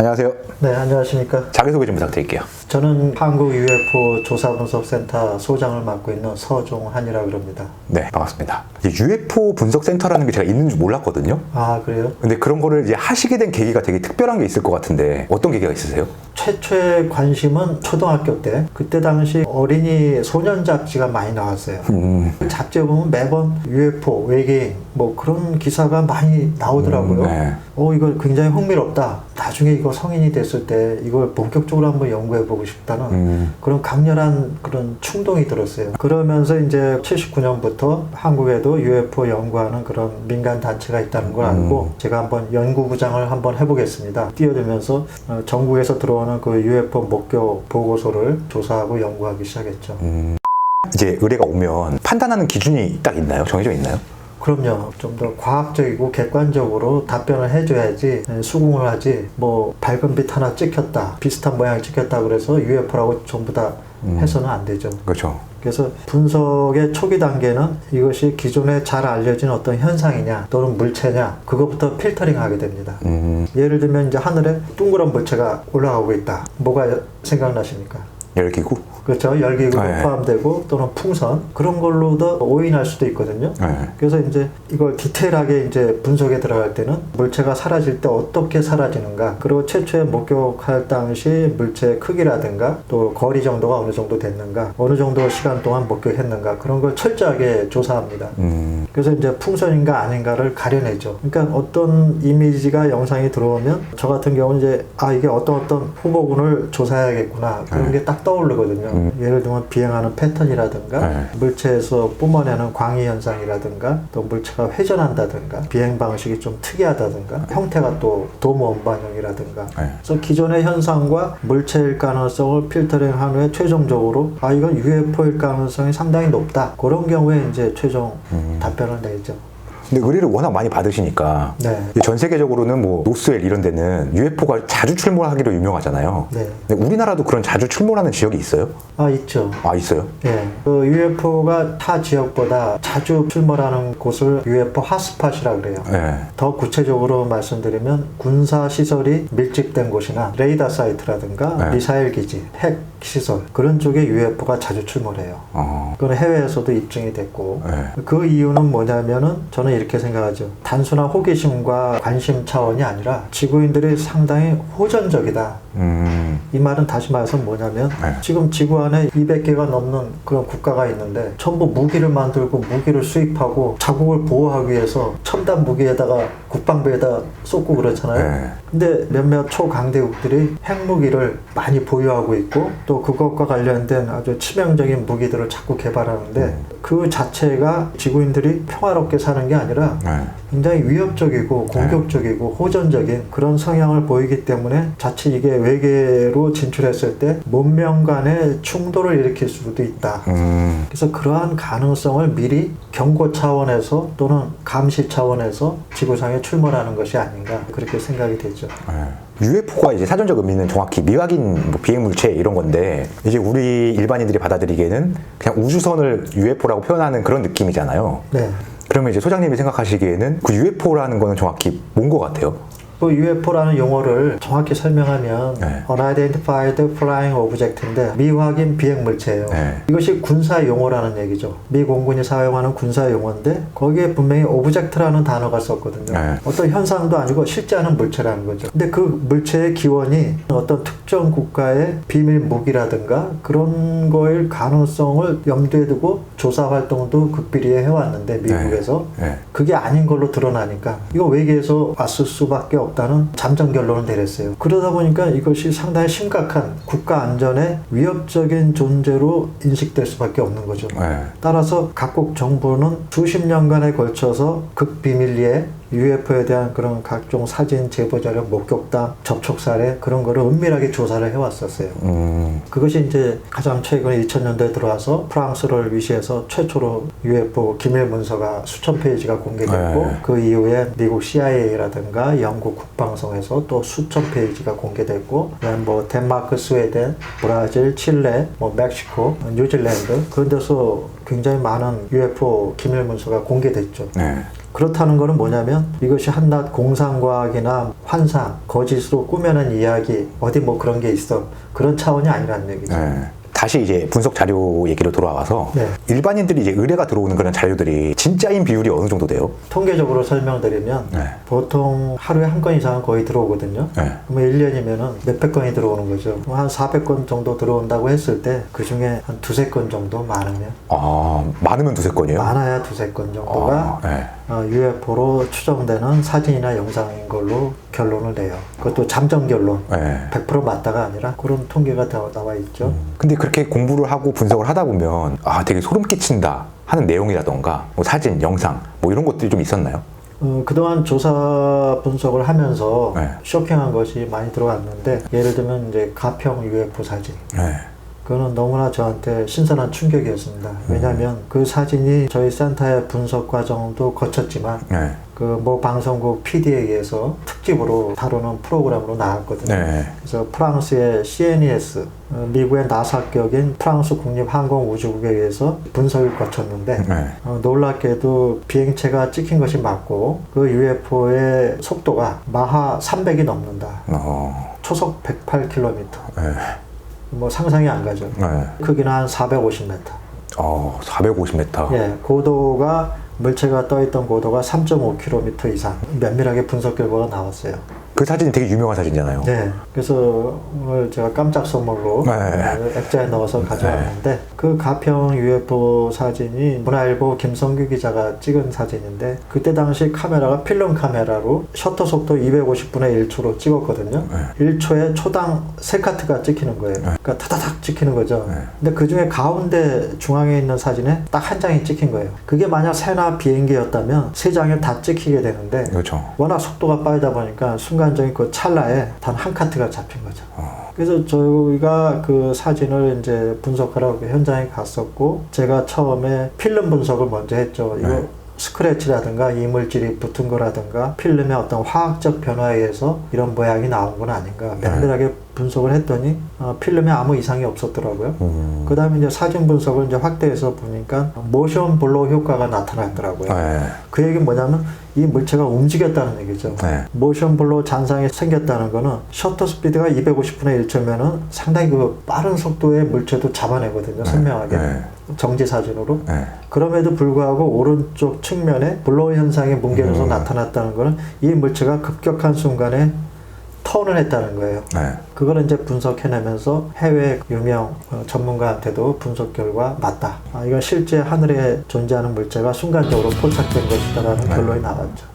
안녕하세요. 네, 안녕하십니까. 자기소개 좀 부탁드릴게요. 저는 한국 UFO 조사분석센터 소장을 맡고 있는 서종한이라고 그럽니다. 네, 반갑습니다. 이제 UFO 분석센터라는 게 제가 있는 줄 몰랐거든요. 아, 그래요? 근데 그런 거를 이제 하시게 된 계기가 되게 특별한 게 있을 것 같은데 어떤 계기가 있으세요? 최초의 관심은 초등학교 때, 그때 당시 어린이 소년 잡지가 많이 나왔어요. 음, 잡지에 보면 매번 UFO, 외계인, 뭐 그런 기사가 많이 나오더라고요. 음, 네. 어, 이거 굉장히 흥미롭다. 나중에 이거 성인이 됐을 때 이걸 본격적으로 한번 연구해 보고 싶다는 음, 그런 강렬한 그런 충동이 들었어요. 그러면서 이제 79년부터 한국에도 UFO 연구하는 그런 민간 단체가 있다는 걸 알고 제가 한번 연구부장을 한번 해보겠습니다. 뛰어들면서 어, 전국에서 들어오는 그 UFO 목격 보고서를 조사하고 연구하기 시작했죠. 음. 이제 의뢰가 오면 판단하는 기준이 딱 있나요? 정해져 있나요? 그럼요. 좀 더 과학적이고 객관적으로 답변을 해줘야지 에, 수긍을 하지. 뭐 밝은 빛 하나 찍혔다, 비슷한 모양이 찍혔다 그래서 UFO라고 전부 다 해서는 안 되죠. 그렇죠. 그래서 분석의 초기 단계는 이것이 기존에 잘 알려진 어떤 현상이냐 또는 물체냐 그것부터 필터링 하게 됩니다. 음, 예를 들면 이제 하늘에 둥그런 물체가 올라가고 있다. 뭐가 생각나십니까? 열기구? 그렇죠. 열기구도 네. 포함되고 또는 풍선 그런 걸로도 오인할 수도 있거든요. 네. 그래서 이제 이걸 디테일하게 이제 분석에 들어갈 때는 물체가 사라질 때 어떻게 사라지는가 그리고 최초에 목격할 당시 물체의 크기라든가 또 거리 정도가 어느 정도 됐는가 어느 정도 시간 동안 목격했는가 그런 걸 철저하게 조사합니다. 음, 그래서 이제 풍선인가 아닌가를 가려내죠. 그러니까 어떤 이미지가 영상이 들어오면 저 같은 경우는 이제 아 이게 어떤 어떤 후보군을 조사해야겠구나 그런 게딱 떠오르거든요. 예를 들면 비행하는 패턴이라든가 네. 물체에서 뿜어내는 광이 현상이라든가 또 물체가 회전한다든가 비행 방식이 좀 특이하다든가 형태가 또 도무 원반형이라든가 네. 그래서 기존의 현상과 물체일 가능성을 필터링한 후에 최종적으로 아 이건 UFO일 가능성이 상당히 높다 그런 경우에 이제 최종 답변을 내죠. 근데 의뢰를 워낙 많이 받으시니까 네. 전 세계적으로는 뭐 노스웰 이런 데는 UFO가 자주 출몰하기로 유명하잖아요. 네. 근데 우리나라도 그런 자주 출몰하는 지역이 있어요? 아 있죠. 아 있어요? 예, 그 UFO가 타 지역보다 자주 출몰하는 곳을 UFO 핫스팟이라 그래요. 네. 더 구체적으로 말씀드리면 군사 시설이 밀집된 곳이나 레이더 사이트라든가 네. 미사일 기지, 핵 시설 그런 쪽에 UFO가 자주 출몰해요. 어, 그건 해외에서도 입증이 됐고 네. 그 이유는 뭐냐면은 저는 이렇게 생각하죠. 단순한 호기심과 관심 차원이 아니라 지구인들이 상당히 호전적이다. 음, 이 말은 다시 말해서 뭐냐면 네. 지금 지구 안에 200개가 넘는 그런 국가가 있는데 전부 무기를 만들고 무기를 수입하고 자국을 보호하기 위해서 첨단 무기에다가 국방부에다 쏟고 그렇잖아요. 네. 근데 몇몇 초강대국들이 핵무기를 많이 보유하고 있고 또 그것과 관련된 아주 치명적인 무기들을 자꾸 개발하는데 그 자체가 지구인들이 평화롭게 사는 게 아니라 네. 굉장히 위협적이고 공격적이고 호전적인 그런 성향을 보이기 때문에 자칫 이게 외계로 진출했을 때 문명 간의 충돌을 일으킬 수도 있다. 음, 그래서 그러한 가능성을 미리 경고 차원에서 또는 감시 차원에서 지구상에 출몰하는 것이 아닌가 그렇게 생각이 되죠. 네. UFO가 이제 사전적 의미는 정확히 미확인 뭐 비행 물체 이런 건데 이제 우리 일반인들이 받아들이기에는 그냥 우주선을 UFO라고 표현하는 그런 느낌이잖아요. 네. 그러면 이제 소장님이 생각하시기에는 그 UFO라는 거는 정확히 뭔 것 같아요? 그 UFO라는 용어를 정확히 설명하면 네. Unidentified Flying Object인데 미확인 비행 물체예요. 네. 이것이 군사 용어라는 얘기죠. 미 공군이 사용하는 군사 용어인데 거기에 분명히 오브젝트라는 단어가 썼거든요. 네. 어떤 현상도 아니고 실제하는 물체라는 거죠. 근데 그 물체의 기원이 어떤 특정 국가의 비밀 무기라든가 그런 거일 가능성을 염두에 두고 조사 활동도 극비리에 해왔는데 미국에서 네. 그게 아닌 걸로 드러나니까 이거 외계에서 왔을 수밖에 없 다는 잠정 결론을 내렸어요. 그러다 보니까 이것이 상당히 심각한 국가 안전에 위협적인 존재로 인식될 수밖에 없는 거죠. 네. 따라서 각국 정부는 수십 년간에 걸쳐서 극비밀리에 UFO에 대한 그런 각종 사진, 제보 자료, 목격담, 접촉 사례 그런 거를 은밀하게 조사를 해왔었어요. 음, 그것이 이제 가장 최근에 2000년대에 들어와서 프랑스를 위시해서 최초로 UFO 기밀 문서가 수천 페이지가 공개됐고 네. 그 이후에 미국 CIA라든가 영국 국방성에서 또 수천 페이지가 공개됐고 뭐 덴마크, 스웨덴, 브라질, 칠레, 뭐 멕시코, 뉴질랜드 그런 데서 굉장히 많은 UFO 기밀 문서가 공개됐죠. 네. 그렇다는 거는 뭐냐면 이것이 한낱 공상과학이나 환상, 거짓으로 꾸며낸 이야기, 어디 뭐 그런 게 있어. 그런 차원이 아니라는 얘기죠. 네. 다시 이제 분석 자료 얘기로 돌아와서 네. 일반인들이 이제 의뢰가 들어오는 그런 자료들이 진짜인 비율이 어느 정도 돼요? 통계적으로 설명드리면 네. 보통 하루에 한 건 이상은 거의 들어오거든요. 네. 그러면 1년이면은 몇백 건이 들어오는 거죠. 한 400건 정도 들어온다고 했을 때 그 중에 한 두세 건 정도 많으면 아 많으면 두세 건이에요? 많아야 두세 건 정도가 아, 네. 어, UFO로 추정되는 사진이나 영상인 걸로 결론을 내요. 그것도 잠정 결론. 네. 100% 맞다가 아니라 그런 통계가 다 나와 있죠. 근데 그렇게 공부를 하고 분석을 하다 보면 아 되게 소름 끼친다 하는 내용이라던가 뭐 사진, 영상 뭐 이런 것들이 좀 있었나요? 어, 그동안 조사 분석을 하면서 네. 쇼킹한 것이 많이 들어왔는데 예를 들면 이제 가평 UFO 사진. 네. 그거는 너무나 저한테 신선한 충격이었습니다. 왜냐하면 그 사진이 저희 센터의 분석 과정도 거쳤지만 네. 그모 방송국 PD에 의해서 특집으로 다루는 프로그램으로 나왔거든요. 네. 그래서 프랑스의 CNES, 어, 미국의 나사격인 프랑스 국립항공우주국에 의해서 분석을 거쳤는데 네. 어, 놀랍게도 비행체가 찍힌 것이 맞고 그 UFO의 속도가 마하 300이 넘는다. 어. 초속 108km. 네. 뭐 상상이 안 가죠. 네. 크기는 한 450m. 어, 450m. 예, 고도가 물체가 떠 있던 고도가 3.5km 이상 면밀하게 분석 결과가 나왔어요. 그 사진이 되게 유명한 사진이잖아요. 네, 그래서 오늘 제가 깜짝 선물로 네. 어, 액자에 넣어서 가져왔는데 그 가평 UFO 사진이 문화일보 김성규 기자가 찍은 사진인데 그때 당시 카메라가 필름 카메라로 셔터 속도 250분의 1초로 찍었거든요. 1초에 초당 3카트가 찍히는 거예요. 그러니까 타다닥 찍히는 거죠. 네. 근데 그 중에 가운데 중앙에 있는 사진에 딱 한 장이 찍힌 거예요. 그게 만약 새나 비행기였다면 세 장에 다 찍히게 되는데 그렇죠. 워낙 속도가 빠르다 보니까 순간 적인 그 찰나에 단 한 카트가 잡힌 거죠. 그래서 저희가 그 사진을 이제 분석하러 그 현장에 갔었고 제가 처음에 필름 분석을 먼저 했죠. 이거 네. 스크래치라든가 이물질이 붙은 거라든가 필름의 어떤 화학적 변화에 의해서 이런 모양이 나온 건 아닌가 면밀하게 분석을 했더니 어, 필름에 아무 이상이 없었더라고요. 음. 그 다음에 이제 사진 분석을 이제 확대해서 보니까 모션 블로 효과가 나타났더라고요. 네. 그 얘기는 뭐냐면 이 물체가 움직였다는 얘기죠. 네. 모션 블로 잔상이 생겼다는 거는 셔터 스피드가 250분의 1초면은 상당히 그 빠른 속도의 물체도 잡아내거든요. 선명하게. 네. 정지 사진으로. 네. 그럼에도 불구하고 오른쪽 측면에 블로 현상이 뭉개져서 음. 나타났다는 거는 이 물체가 급격한 순간에 턴을 했다는 거예요. 네. 그걸 이제 분석해내면서 해외 유명 어, 전문가한테도 분석 결과 맞다. 아, 이건 실제 하늘에 존재하는 물체가 순간적으로 포착된 것이다라는 결론이 나왔죠.